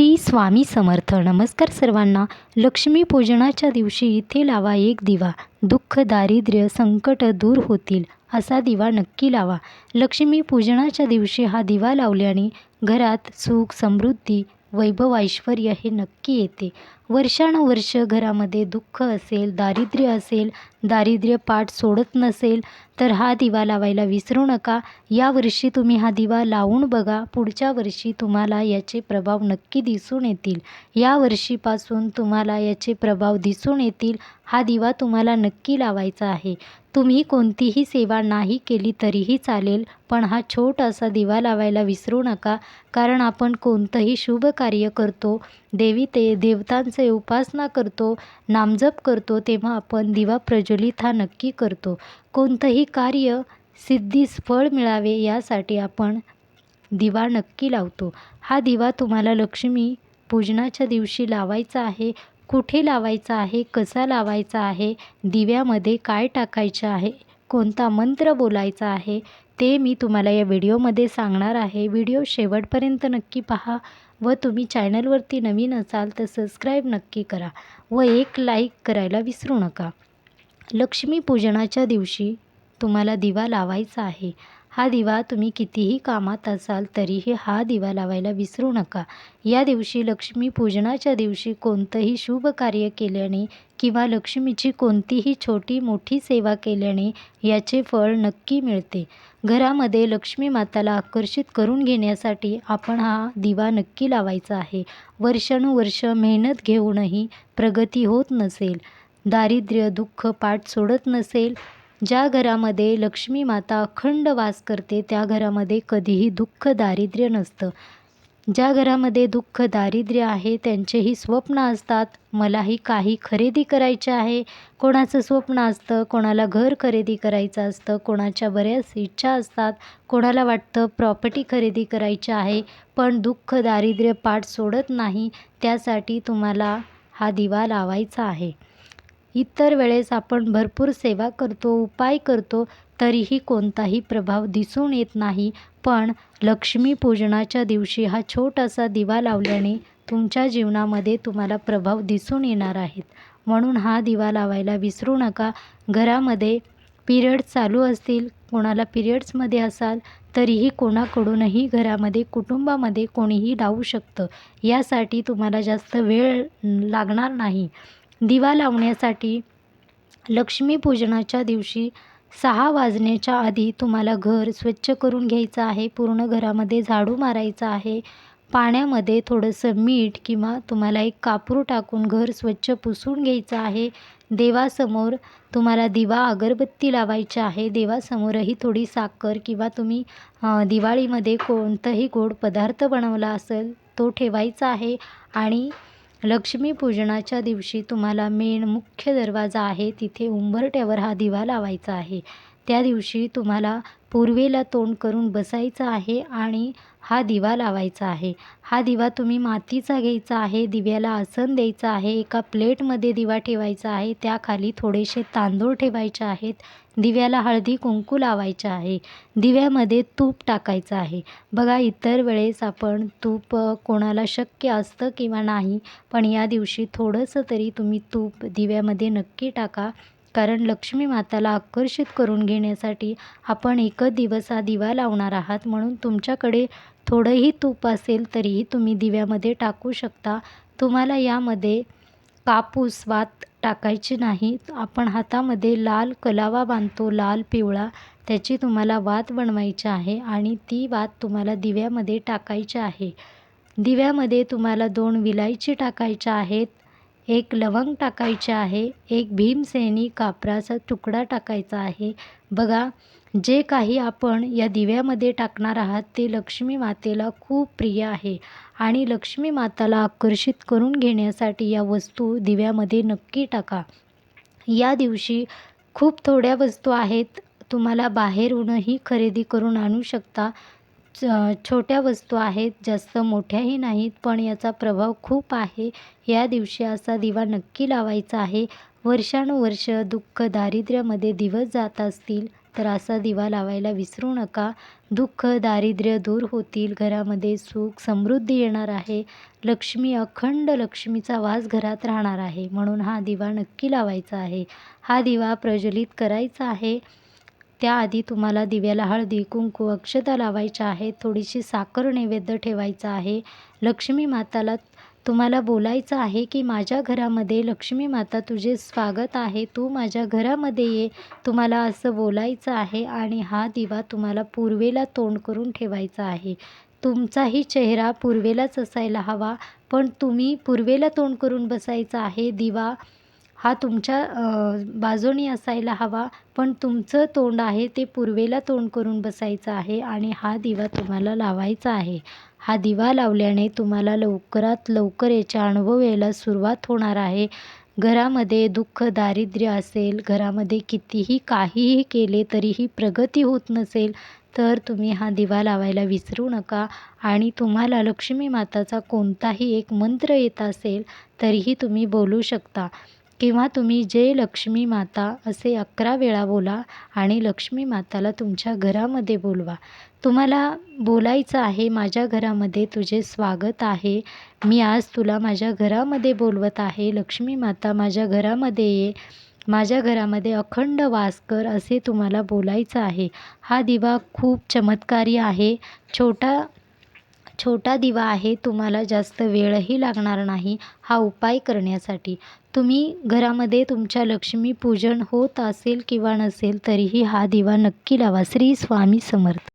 श्री स्वामी समर्थ. नमस्कार सर्वांना. लक्ष्मीपूजनाच्या दिवशी इथे लावा एक दिवा. दुःख दारिद्र्य संकट दूर होतील असा दिवा नक्की लावा. लक्ष्मीपूजनाच्या दिवशी हा दिवा लावल्याने घरात सुख समृद्धी वैभव ऐश्वर हे नक्की येते. वर्षानुवर्ष घरामध्ये दुःख असेल दारिद्र्य असेल दारिद्र्य पाठ सोडत नसेल तर हा दिवा लावायला विसरू नका. यावर्षी तुम्ही हा दिवा लावून बघा. पुढच्या वर्षी तुम्हाला याचे प्रभाव नक्की दिसून येतील. या वर्षीपासून तुम्हाला याचे प्रभाव दिसून येतील. हा दिवा तुम्हाला नक्की लावायचा आहे. तुम्ही कोणतीही सेवा नाही केली तरीही चालेल पण हा छोटासा दिवा लावायला विसरू नका. कारण आपण कोणतंही शुभ कार्य करतो देवी ते देवतांचे उपासना करतो नामजप करतो तेव्हा आपण दिवा प्रज्वलित हा नक्की करतो. कोणतंही कार्य सिद्धीस फळ मिळावे यासाठी आपण दिवा नक्की लावतो. हा दिवा तुम्हाला लक्ष्मी पूजनाच्या दिवशी लावायचा आहे कुठे लावायचा आहे कसा लावायचा आहे दिव्यामध्ये काय टाकायचं आहे कोणता मंत्र बोलायचा आहे ते मी तुम्हाला या व्हिडिओमध्ये सांगणार आहे. व्हिडिओ शेवटपर्यंत नक्की पहा. व तुम्ही चॅनलवरती नवीन असाल तर सबस्क्राईब नक्की करा व एक लाईक करायला विसरू नका. लक्ष्मीपूजनाच्या दिवशी तुम्हाला दिवा लावायचा आहे. हा दिवा तुम्ही कितीही कामात असाल तरीही हा दिवा लावायला विसरू नका. या दिवशी लक्ष्मी पूजनाच्या दिवशी कोणतंही शुभ कार्य केल्याने किंवा लक्ष्मीची कोणतीही छोटी मोठी सेवा केल्याने याचे फळ नक्की मिळते. घरामध्ये लक्ष्मी माताला आकर्षित करून घेण्यासाठी आपण हा दिवा नक्की लावायचा आहे. वर्षानुवर्ष मेहनत घेऊनही प्रगती होत नसेल. दारिद्र्य दुःख पाठ सोडत नसेल ज्या घरामध्ये लक्ष्मी माता अखंड वास करते त्या घरामध्ये कधीही दुःख दारिद्र्य नसतं. ज्या घरामध्ये दुःख दारिद्र्य आहे त्यांचेही स्वप्न असतात मलाही काही खरेदी करायचे आहे. कोणाचं स्वप्न असतं कोणाला घर खरेदी करायचं असतं कोणाच्या बऱ्याच इच्छा असतात कोणाला वाटतं प्रॉपर्टी खरेदी करायची आहे पण दुःख दारिद्र्य पाठ सोडत नाही त्यासाठी तुम्हाला हा दिवा लावायचा आहे. इतर वेळेस आपण भरपूर सेवा करतो उपाय करतो तरीही कोणताही प्रभाव दिसून येत नाही. पण लक्ष्मीपूजनाच्या दिवशी हा छोटासा दिवा लावल्याने तुमच्या जीवनामध्ये तुम्हाला प्रभाव दिसून येणार आहेत. म्हणून हा दिवा लावायला विसरू नका. घरामध्ये पिरियड चालू असतील कोणाला पिरियड्समध्ये असाल तरीही कोणाकडूनही घरामध्ये कुटुंबामध्ये कोणीही लावू शकतं. यासाठी तुम्हाला जास्त वेळ लागणार नाही. दिवा लावण्यासाठी लक्ष्मीपूजनाच्या दिवशी सहा वाजण्याच्या आधी तुम्हाला घर स्वच्छ करून घ्यायचं आहे. पूर्ण घरामध्ये झाडू मारायचं आहे. पाण्यामध्ये थोडंसं मीठ किंवा तुम्हाला एक कापूर टाकून घर स्वच्छ पुसून घ्यायचं आहे. देवासमोर तुम्हाला दिवा अगरबत्ती लावायची आहे. देवासमोरही थोडी साखर किंवा तुम्ही दिवाळीमध्ये कोणताही गोड पदार्थ बनवला असेल तो ठेवायचा आहे. आणि लक्ष्मीपूजनाच्या दिवशी तुम्हाला मेन मुख्य दरवाजा आहे. तिथे उंबरट्यावर हा दिवा लावायचा आहे. त्या दिवशी तुम्हाला पूर्वेला तोंड करून बसायचं आहे आणि हा दिवा लावायचा आहे. हा दिवा तुम्ही मातीचा घ्यायचा आहे दिव्याला आसन द्यायचं आहे एका प्लेटमध्ये दिवा ठेवायचा आहे त्याखाली थोडेसे तांदूळ ठेवायचे आहेत दिव्याला हळदी कुंकू लावायचं आहे दिव्यामध्ये तूप टाकायचं आहे. बघा इतर वेळेस आपण तूप कोणाला शक्य असतं किंवा नाही पण या दिवशी थोडंसं तरी तुम्ही तूप दिव्यामध्ये नक्की टाका. कारण लक्ष्मी माताला आकर्षित करून घेण्यासाठी आपण एकच दिवस हा दिवा लावणार आहात म्हणून तुमच्याकडे थोडंही तूप असेल तरीही तुम्ही दिव्यामध्ये टाकू शकता. तुम्हाला यामध्ये कापूस वात टाकायची नाही. आपण हातामध्ये लाल कलावा बांधतो लाल पिवळा. त्याची तुम्हाला वात बनवायची आहे आणि ती वात तुम्हाला दिव्यामध्ये टाकायची आहे. दिव्यामध्ये तुम्हाला दोन विलायची टाकायच्या आहेत. एक लवंग टाकायचे आहे एक भीमसेनी कापराचा तुकडा टाकायचा आहे. बघा जे काही आपण या दिव्यामध्ये टाकणार आहात ते लक्ष्मी मातेला खूप प्रिय आहे आणि लक्ष्मी माताला आकर्षित करून घेण्यासाठी या वस्तू दिव्यामध्ये नक्की टाका. या दिवशी खूप थोड्या वस्तू आहेत तुम्हाला बाहेरूनही खरेदी करून आणू शकता. छोट्या वस्तू आहेत जास्त मोठ्याही नाहीत पण याचा प्रभाव खूप आहे. या दिवशी असा दिवा नक्की लावायचा आहे. वर्षानुवर्ष दुःख दारिद्र्यामध्ये दिवस जात असतील तर असा दिवा लावायला विसरू नका. दुःख दारिद्र्य दूर होतील घरामध्ये सुख समृद्धी येणार आहे. लक्ष्मी अखंड लक्ष्मीचा वास घरात राहणार आहे म्हणून हा दिवा नक्की लावायचा आहे. हा दिवा प्रज्वलित करायचा आहे. त्याआधी तुम्हाला दिव्याला हळदी कुंकू अक्षता लावायच्या आहेत थोडीशी साखर नैवेद्य ठेवायचा आहे. लक्ष्मी माताला तुम्हाला बोलायचं आहे की माझ्या घरामध्ये लक्ष्मी माता तुझे स्वागत आहे. तू माझ्या घरामध्ये ये. तुम्हाला असं बोलायचं आहे आणि हा दिवा तुम्हाला पूर्वेला तोंड करून ठेवायचा आहे. तुमचाही चेहरा पूर्वेलाच असायला हवा पण तुम्ही पूर्वेला तोंड करून बसायचा आहे. दिवा हा तुमच्या बाजूनी असायला हवा पण तुमचं तोंड आहे ते पूर्वेला तोंड करून बसायचं आहे आणि हा दिवा तुम्हाला लावायचा आहे. हा दिवा लावल्याने तुम्हाला लवकरात लवकर याचा अनुभव यायला सुरुवात होणार आहे. घरामध्ये दुःख दारिद्र्य असेल घरामध्ये कितीही काहीही केले तरीही प्रगती होत नसेल तर तुम्ही हा दिवा लावायला विसरू नका आणि तुम्हाला लक्ष्मी माताचा कोणताही एक मंत्र येत असेल तरीही तुम्ही बोलू शकता. किंवा तुम्ही जय लक्ष्मी माता असे अकरा वेळा बोला आणि लक्ष्मी माताला तुमच्या घरामध्ये बोलवा. तुम्हाला बोलायचं आहे माझ्या घरामध्ये तुझे स्वागत आहे. मी आज तुला माझ्या घरामध्ये बोलवत आहे. लक्ष्मी माता माझ्या घरामध्ये ये. माझ्या घरामध्ये अखंड वास कर असे तुम्हाला बोलायचं आहे. हा दिवा खूप चमत्कारी आहे. छोटा छोटा दिवा आहे तुम्हाला जास्त वेळही लागणार नाही हा उपाय करण्यासाठी. तुम्ही घरामध्ये तुमच्या लक्ष्मीपूजन होत असेल किंवा नसेल तरीही हा दिवा नक्की लावा. श्री स्वामी समर्थ.